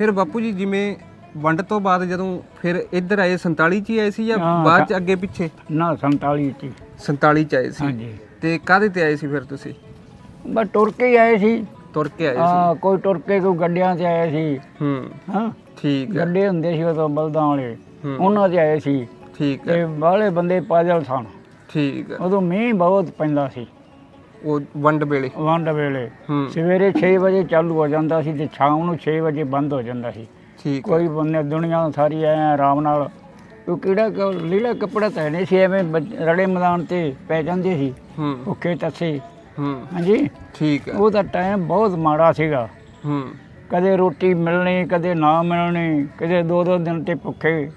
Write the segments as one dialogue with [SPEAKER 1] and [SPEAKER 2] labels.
[SPEAKER 1] ਫਿਰ ਬਾਪੂ ਜੀ ਜਿਵੇਂ ਵੰਡ ਤੋਂ ਬਾਅਦ ਜਦੋਂ ਫਿਰ ਇੱਧਰ ਆਏ 47 ਚ ਹੀ ਆਏ ਸੀ ਜਾਂ
[SPEAKER 2] ਹਾਂ,
[SPEAKER 1] ਬਾਅਦ ਚ ਅੱਗੇ ਪਿੱਛੇ?
[SPEAKER 2] ਨਾ 47 ਚ। ਹੀ।
[SPEAKER 1] 47 ਚ ਆਏ ਸੀ।
[SPEAKER 2] ਹਾਂਜੀ।
[SPEAKER 1] ਤੇ ਕਾਹਦੇ ਤੇ ਆਏ ਸੀ ਫਿਰ ਤੁਸੀਂ?
[SPEAKER 2] ਬਸ ਟੁਰ ਕੇ ਹੀ ਆਏ ਸੀ।
[SPEAKER 1] ਤੁਰ ਕੇ ਆਏ ਸੀ।
[SPEAKER 2] ਹਾਂ ਕੋਈ ਟੁਰ ਕੇ ਕੋਈ ਗੱਡੀਆਂ ਤੇ ਆਏ ਸੀ।
[SPEAKER 1] ਹੂੰ।
[SPEAKER 2] ਹਾਂ।
[SPEAKER 1] ਠੀਕ ਹੈ।
[SPEAKER 2] ਗੱਡੇ ਹੁੰਦੇ ਸੀ ਉਦੋਂ ਬਲਦਾਂ ਵਾਲੇ।
[SPEAKER 1] ਹੂੰ।
[SPEAKER 2] ਉਹਨਾਂ ਤੇ ਆਏ ਸੀ।
[SPEAKER 1] ਠੀਕ ਹੈ।
[SPEAKER 2] ਤੇ ਬਾਹਲੇ ਬੰਦੇ ਪਾਜਲ ਸਨ।
[SPEAKER 1] ਠੀਕ ਹੈ।
[SPEAKER 2] ਉਦੋਂ ਮੀਂਹ ਬਹੁਤ ਪੈਂਦਾ ਸੀ।
[SPEAKER 1] ਉਹ ਵੰਡ ਵੇਲੇ।
[SPEAKER 2] ਵੰਡ ਵੇਲੇ।
[SPEAKER 1] ਹੂੰ।
[SPEAKER 2] ਸਵੇਰੇ 6 ਵਜੇ ਚਾਲੂ ਹੋ ਜਾਂਦਾ ਸੀ ਤੇ ਸ਼ਾਮ ਨੂੰ 6 ਵਜੇ ਬੰਦ ਹੋ ਜਾਂਦਾ ਸੀ।
[SPEAKER 1] ਠੀਕ। ਹੈ
[SPEAKER 2] ਕੋਈ ਬੰਦੇ ਦੁਨੀਆ ਸਾਰੀ ਐ ਆਰਾਮ ਨਾਲ। ਉਹ ਕਿਹੜਾ ਕ- ਲੀਲਾ ਕੱਪੜਾ ਤਾਂ ਨਹੀਂ ਸੀ ਐਵੇਂ ਬੱਚ- ਰੜੇ ਮੈਦਾਨ ਤੇ ਪੈ ਜਾਂਦੇ ਸੀ।
[SPEAKER 1] ਹੂੰ।
[SPEAKER 2] ਭੁੱਖੇ ਤੱਸੇ।
[SPEAKER 1] ਹੂੰ।
[SPEAKER 2] ਹਾਂਜੀ?
[SPEAKER 1] ਠੀਕ ਹੈ।
[SPEAKER 2] ਉਹ ਤਾਂ ਟਾਈਮ ਬਹੁਤ ਮਾੜਾ ਸੀਗਾ।
[SPEAKER 1] ਹੂੰ।
[SPEAKER 2] ਕਦੇ ਰੋਟੀ ਮਿਲਣੀ ਕਦੇ ਨਾ ਮਿਲਣੀ ਕਦੇ ਦੋ ਦੋ ਦਿਨ ਤੇ ਭੁੱਖੇ।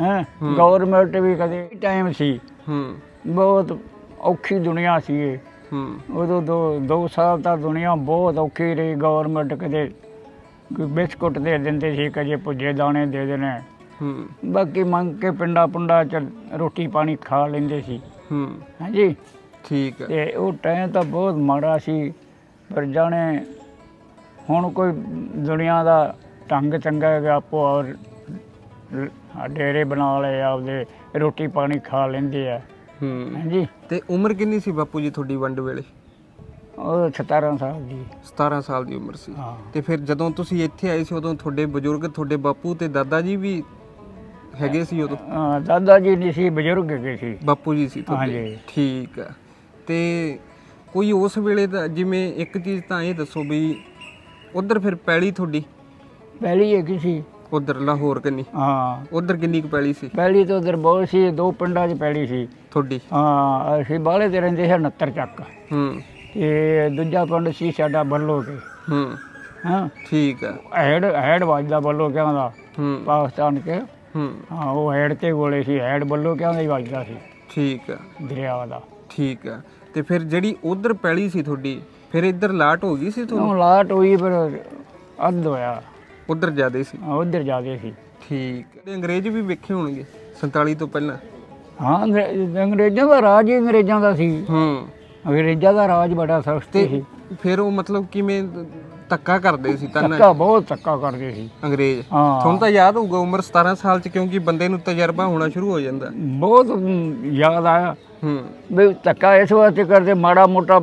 [SPEAKER 2] ਹੈ। ਗਵਰਨਮੈਂਟ ਵੀ ਕਦੇ ਟਾਈਮ ਸੀ।
[SPEAKER 1] ਹੂੰ।
[SPEAKER 2] ਬਹੁਤ ਔਖੀ ਦੁਨੀਆ ਸੀ ਇਹ। ਉਦੋਂ ਦੋ ਦੋ ਸਾਲ ਤਾਂ ਦੁਨੀਆ ਬਹੁਤ ਔਖੀ ਰਹੀ ਗਵਰਨਮੈਂਟ ਕਦੇ ਕੋਈ ਬਿਸਕੁਟ ਦੇ ਦਿੰਦੇ ਸੀ ਕਦੇ ਭੁੱਜੇ ਦਾਣੇ ਦੇ ਦੇਣੇ।
[SPEAKER 1] ਹੂੰ।
[SPEAKER 2] ਬਾਕੀ ਮੰਗ ਕੇ ਪਿੰਡਾਂ ਪੁੰਡਾਂ ਚ ਰੋਟੀ ਪਾਣੀ ਖਾ ਲੈਂਦੇ ਸੀ।
[SPEAKER 1] ਹੂੰ।
[SPEAKER 2] ਹਾਂਜੀ।
[SPEAKER 1] ਠੀਕ ਹੈ।
[SPEAKER 2] ਤੇ ਉਹ ਟਾਈਮ ਤਾਂ ਬਹੁਤ ਮਾੜਾ ਸੀ ਪਰ ਜਾਣੇ ਹੁਣ ਕੋਈ ਦੁਨੀਆ ਦਾ ਢੰਗ ਚੰਗਾ ਹੈ ਆਪੋ ਔਰ ਡੇਰੇ ਬਣਾ ਲਏ ਆਪਦੇ ਰੋਟੀ ਪਾਣੀ ਖਾ ਲੈਂਦੇ ਆ।
[SPEAKER 1] ਹੂੰ।
[SPEAKER 2] ਹਾਂਜੀ।
[SPEAKER 1] ਤੇ ਉਮਰ ਕਿੰਨੀ ਸੀ ਬਾਪੂ ਜੀ ਤੁਹਾਡੀ ਵੰਡ ਵੇਲੇ?
[SPEAKER 2] ਉਹ 17 ਸਾਲ ਦੀ।
[SPEAKER 1] 17 ਸਾਲ ਦੀ ਉਮਰ ਸੀ।
[SPEAKER 2] ਹਾਂ।
[SPEAKER 1] ਤੇ ਫਿਰ ਜਦੋਂ ਤੁਸੀਂ ਇੱਥੇ ਆਏ ਸੀ ਉਦੋਂ ਤੁਹਾਡੇ ਬਜ਼ੁਰਗ ਤੁਹਾਡੇ ਬਾਪੂ ਤੇ ਦਾਦਾ ਜੀ ਵੀ ਹੈਗੇ ਸੀ ਉਦੋਂ?
[SPEAKER 2] ਹਾਂ, ਦਾਦਾ ਜੀ ਨਹੀਂ ਸੀ ਬਜ਼ੁਰਗ ਹੈਗੇ ਸੀ।
[SPEAKER 1] ਬਾਪੂ ਜੀ ਸੀ ਤੁਹਾਡੇ?
[SPEAKER 2] ਹਾਂਜੀ।
[SPEAKER 1] ਠੀਕ ਆ। ਤੇ ਕੋਈ ਉਸ ਵੇਲੇ ਦਾ ਜਿਵੇਂ ਇੱਕ ਚੀਜ਼ ਤਾਂ ਇਹ ਦੱਸੋ ਵੀ ਉਧਰ ਫਿਰ ਪੈਲੀ ਤੁਹਾਡੀ?
[SPEAKER 2] ਪਹਿਲੀ ਹੈਗੀ ਸੀ।
[SPEAKER 1] ਉਧਰ ਲਾਹੌਰ ਕਿੰਨੀ?
[SPEAKER 2] ਹਾਂ।
[SPEAKER 1] ਉਧਰ ਕਿੰਨੀ ਕੁ ਪੈਲੀ ਸੀ?
[SPEAKER 2] ਪਹਿਲੀ ਤਾਂ ਉਧਰ ਬਹੁਤ ਸੀ ਦੋ ਪਿੰਡਾਂ 'ਚ ਪਹਿਲੀ ਸੀ।
[SPEAKER 1] ਤੁਹਾਡੀ?
[SPEAKER 2] ਹਾਂ ਅਸੀਂ ਬਾਹਲੇ ਤੇ ਰਹਿੰਦੇ ਸੀ 69 ਚੱਕ।
[SPEAKER 1] ਹੂੰ।
[SPEAKER 2] ਤੇ ਦੂਜਾ ਪਿੰਡ ਸੀ ਸਾਡਾ ਬੱਲੋ ਕੇ।
[SPEAKER 1] ਹੂੰ।
[SPEAKER 2] ਹਾਂ।
[SPEAKER 1] ਠੀਕ ਆ।
[SPEAKER 2] ਹੈਡ ਹੈਡ ਵੱਜਦਾ ਬੱਲੋ ਕਿਆਂ ਦਾ?
[SPEAKER 1] ਹੂੰ।
[SPEAKER 2] ਪਾਕਿਸਤਾਨ ਕੇ
[SPEAKER 1] ਹੂੰ।
[SPEAKER 2] ਹਾਂ ਉਹ ਹੈਡ ਤੇ ਗੋਲੇ ਸੀ ਹੈਡ ਬੱਲੋ ਕਿਆਂ ਦਾ ਹੀ ਵੱਜਦਾ ਸੀ।
[SPEAKER 1] ਠੀਕ ਆ।
[SPEAKER 2] ਦਰਿਆ ਦਾ।
[SPEAKER 1] ਠੀਕ ਆ। ਤੇ ਫਿਰ ਜਿਹੜੀ ਉਧਰ ਪੈਲੀ ਸੀ ਤੁਹਾਡੀ ਫਿਰ ਇੱਧਰ ਲਾਟ ਹੋ ਗਈ ਸੀ ਤੁਹਾਨੂੰ?
[SPEAKER 2] ਉਹ ਲਾਟ ਹੋਈ ਫਿਰ ਅੱਧ ਹੋਇਆ।
[SPEAKER 1] ਉਧਰ ਜ਼ਿਆਦੇ ਸੀ।
[SPEAKER 2] ਉਧਰ ਜਾਦੇ ਸੀ।
[SPEAKER 1] ਠੀਕ। ਤੇ ਅੰਗਰੇਜ਼ ਵੀ ਵੇਖੇ ਹੋਣਗੇ 47 ਤੋਂ ਪਹਿਲਾਂ?
[SPEAKER 2] ਹਾਂ ਅੰਗਰੇ- ਅੰਗਰੇਜ਼ਾਂ ਦਾ ਰਾਜ ਹੀ ਅੰਗਰੇਜ਼ਾਂ ਦਾ ਸੀ।
[SPEAKER 1] ਹੂੰ।
[SPEAKER 2] ਅੰਗਰੇਜ਼ਾਂ ਦਾ ਰਾਜ ਬੜਾ ਸਖਤ
[SPEAKER 1] ਤੇ
[SPEAKER 2] ਸੀ।
[SPEAKER 1] ਫਿਰ ਉਹ ਮਤਲਬ ਕਿਵੇਂ ਧੱਕਾ ਕਰਦੇ ਸੀ ਤਾਂ
[SPEAKER 2] ਧੱਕਾ ਬਹੁਤ ਧੱਕਾ ਕਰਦੇ ਸੀ।
[SPEAKER 1] ਅੰਗਰੇਜ਼।
[SPEAKER 2] ਹਾਂ।
[SPEAKER 1] ਤੁਹਾਨੂੰ ਤਾਂ ਯਾਦ ਹੋਊਗਾ ਉਮਰ 17 ਸਾਲ ਚ ਕਿਉਂਕਿ ਬੰਦੇ ਨੂੰ ਤਜਰਬਾ ਹੋਣਾ ਸ਼ੁਰੂ ਹੋ ਜਾਂਦਾ।
[SPEAKER 2] ਬਹੁਤ ਯਾਦ ਆਇਆ।
[SPEAKER 1] ਹੂੰ।
[SPEAKER 2] ਵੀ ਧੱਕਾ ਇਸ ਵਾਸਤੇ ਕਰਦੇ ਮਾੜਾ ਮੋਟਾ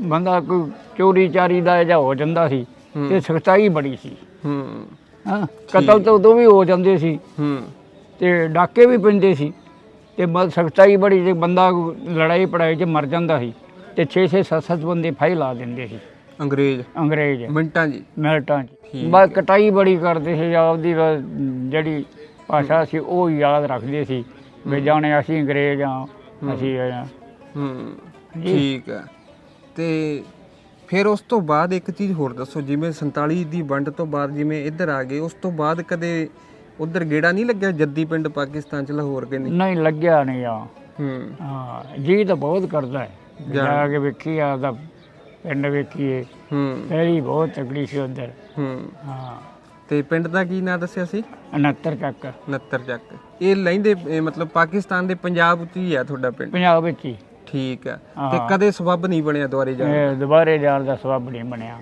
[SPEAKER 2] ਬੰਦਾ ਕੋਈ ਚੋਰੀ ਚਾਰੀ ਦਾ ਜਾਂ ਹੋ ਜਾਂਦਾ ਸੀ।
[SPEAKER 1] ਹੂੰ।
[SPEAKER 2] ਤੇ ਸਖਤਾਈ ਬੜੀ ਸੀ।
[SPEAKER 1] ਹੂੰ।
[SPEAKER 2] ਹਾਂ ਕਤਲ ਤਾਂ ਉਦੋਂ ਵੀ ਹੋ ਜਾਂਦੇ ਸੀ।
[SPEAKER 1] ਹੂੰ।
[SPEAKER 2] ਤੇ ਡਾਕੇ ਵੀ ਪੈਂਦੇ ਸੀ। ਤੇ ਬਸ ਸਖਤਾਈ ਬੜੀ ਸੀ ਬੰਦਾ ਲੜਾਈ ਪੜਾਈ 'ਚ ਮਰ ਜਾਂਦਾ ਸੀ। ਤੇ 6-6 7-7 ਬੰਦੇ ਫਾਈ ਲਾ ਦਿੰਦੇ ਸੀ।
[SPEAKER 1] ਅੰਗਰੇਜ਼?
[SPEAKER 2] ਅੰਗਰੇਜ਼।
[SPEAKER 1] ਮਿੰਟਾਂ ਜੀ।
[SPEAKER 2] ਮਿਲਟਾਂ 'ਚ। ਬਸ ਕਟਾਈ ਬੜੀ ਕਰਦੇ ਸੀ ਆਪਦੀ ਜਿਹੜੀ ਭਾਸ਼ਾ ਸੀ ਉਹ ਯਾਦ ਰੱਖਦੇ ਸੀ। ਵੀ ਜਾਣੇ ਅਸੀਂ ਅੰਗਰੇਜ਼ ਆ ਅਸੀਂ ਆ
[SPEAKER 1] ਹੂੰ।
[SPEAKER 2] ਜੀ।
[SPEAKER 1] ਠੀਕ ਹੈ। ਤੇ ਫਿਰ ਉਸ ਤੋਂ ਬਾਅਦ ਇੱਕ ਚੀਜ਼ ਹੋਰ ਦੱਸੋ ਜਿਵੇਂ 47 ਦੀ ਵੰਡ ਤੋਂ ਬਾਅਦ ਜਿਵੇਂ ਇੱਧਰ ਆ ਗਏ ਉਸ ਤੋਂ ਬਾਅਦ ਕਦੇ ਉਧਰ ਗੇੜਾ ਨਹੀਂ ਲੱਗਿਆ ਜੱਦੀ ਪਿੰਡ ਪਾਕਿਸਤਾਨ ਚ ਲਾਹੌਰ ਕੇ ਨਹੀਂ?
[SPEAKER 2] ਨਹੀਂ ਲੱਗਿਆ ਨਹੀਂ ਆ।
[SPEAKER 1] ਹੂੰ।
[SPEAKER 2] ਹਾਂ ਜੀ ਤਾਂ ਬਹੁਤ ਕਰਦਾ ਹੈ।
[SPEAKER 1] ਜਾ-
[SPEAKER 2] ਕੇ ਵੇਖੀ ਆਪਦਾ ਪਿੰਡ ਵੇਖੀਏ।
[SPEAKER 1] ਹੂੰ।
[SPEAKER 2] ਪਹਿਲੀ ਬਹੁਤ ਤਕੜੀ ਸੀ ਉਧਰ।
[SPEAKER 1] ਹੂੰ।
[SPEAKER 2] ਹਾਂ।
[SPEAKER 1] ਤੇ ਪਿੰਡ ਦਾ ਕੀ ਨਾਂ ਦੱਸਿਆ ਸੀ?
[SPEAKER 2] 69 ਚੱਕ।
[SPEAKER 1] 69 ਚੱਕ। ਇਹ ਲੈਂਦੇ ਮਤਲਬ ਪਾਕਿਸਤਾਨ ਦੇ ਪੰਜਾਬ ਚ ਹੀ ਆ ਤੁਹਾਡਾ ਪਿੰਡ?
[SPEAKER 2] ਪੰਜਾਬ ਵਿੱਚ ਹੀ।
[SPEAKER 1] ਠੀਕ
[SPEAKER 2] ਹਾਂ।
[SPEAKER 1] ਤੇ ਕਦੇ ਸਬੱਬ ਨਹੀਂ ਬਣਿਆ ਦੁਆਰੇ ਜਾਣ?
[SPEAKER 2] ਇਹ ਦੁਬਾਰੇ ਜਾਣ ਦਾ ਸਬਬ ਨਹੀਂ ਬਣਿਆ